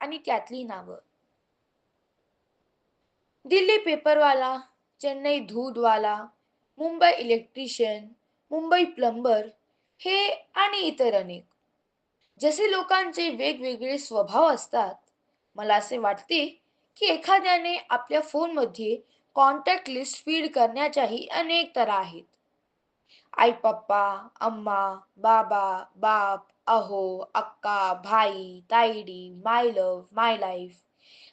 आणि त्यातली नावं. दिल्ली पेपरवाला चेन्नई दूधवाला मुंबई इलेक्ट्रिशियन मुंबई प्लंबर हे आणि इतर अनेक. जसे लोकांचे वेगवेगळे स्वभाव असतात मला असे वाटते की एखाद्याने आपल्या फोनमध्ये कॉन्टॅक्ट लिस्ट फीड करण्याच्याही अनेक तऱ्हा आहेत. आई पप्पा अम्मा बाबा बाप अहो अक्का भाई ताईडी माय लव माय लाईफ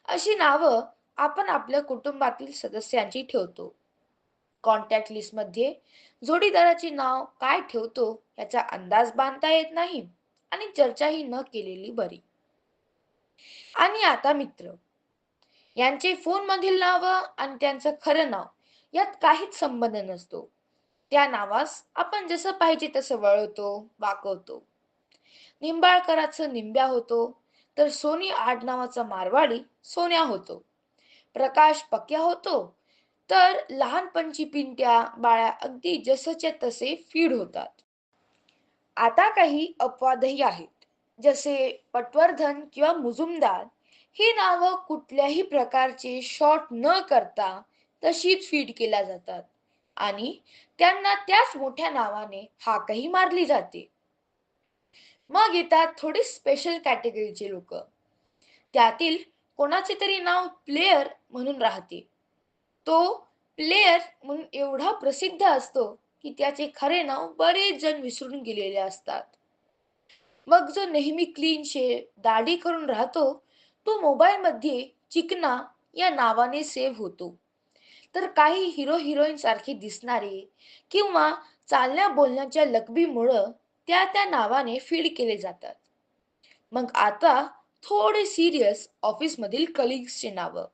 अशी नावं आपण आपल्या कुटुंबातील सदस्यांची ठेवतो. कॉन्टॅक्ट लिस्टमध्ये जोडीदाराचे नाव काय ठेवतो याचा अंदाज बांधता येत नाही आणि चर्चाही न केलेली बरी. आणि आता मित्र यांचे फोनमधील नाव आणि त्यांचं खरं नाव यात काहीच संबंध नसतो. त्या नावास आपण जसं पाहिजे तसं वळवतो वाकवतो. निंबाळकराचं निंब्या होतो तर सोनी आडनावाचा मारवाडी सोन्या होतो. प्रकाश पक्या होतो तर लहानपणची पिंट्या बाळ्या अगदी जसच्या तसे फीड होतात. आता काही अपवादही आहेत जसे पटवर्धन किंवा मुजुमदार. ही नावं कुठल्याही प्रकारचे शॉर्ट न करता तशीच फीड केल्या जातात. आणि त्यांना त्याच मोठ्या नावाने हाकही मारली जाते. मग येतात थोडी स्पेशल कॅटेगरीचे लोक. त्यातील कोणाचे तरी नाव प्लेयर म्हणून राहते. तो प्लेयर म्हणून एवढा प्रसिद्ध असतो की त्याचे खरे नाव बरेच जण विसरून गेलेले असतात. मग जो नेहमी क्लीन शे दाढी करून राहतो तो मोबाईल मध्ये चिकना या नावाने सेव्ह होतो. तर काही हिरो हिरोईन सारखे दिसणारे किंवा चालण्या बोलण्याच्या लकबीमुळं त्या त्या नावाने फीड केले जातात. मग आता थोडे सिरियस ऑफिसमधील कलिग्सचे नावं.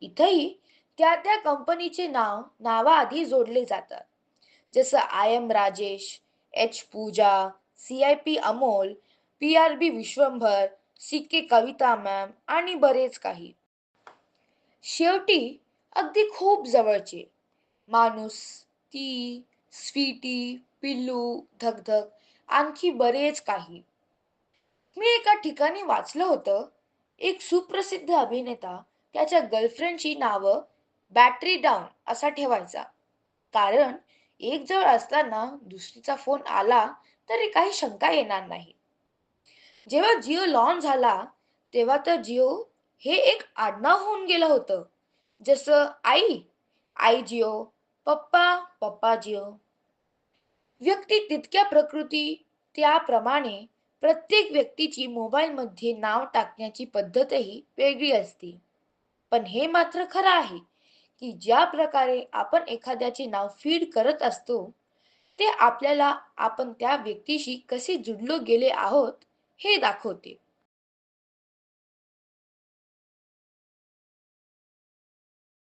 इथंही त्या त्या कंपनीचे नाव नावाआधी जोडले जातात. जसं I M Rajesh H Pooja C I P Amol P R B Vishwambhar C K Kavita ma'am आणि बरेच काही. शेवटी अगदी खूप जवळचे. माणूस ती स्वीटी पिल्लू धगधग आणखी बरेच काही. मी एका ठिकाणी वाचलं होतं एक सुप्रसिद्ध अभिनेता त्याच्या गर्लफ्रेंडची नावं बॅटरी डाऊन असा ठेवायचा. कारण एक जवळ असताना दुसरीचा फोन आला तरी काही शंका येणार नाही. जेव्हा जिओ लॉन्च झाला तेव्हा तर जिओ हे एक आडनाव होऊन गेलं होतं. जसं आई आई जिओ पप्पा पप्पा जिओ. व्यक्ती तितक्या प्रकृती त्याप्रमाणे प्रत्येक व्यक्तीची मोबाईलमध्ये नाव टाकण्याची पद्धतही वेगळी असते. पण हे मात्र खरं आहे की ज्या प्रकारे आपण एखाद्याचे नाव फीड करत असतो ते आपल्याला आपण त्या व्यक्तीशी कसे जुडलो गेले आहोत हे दाखवते.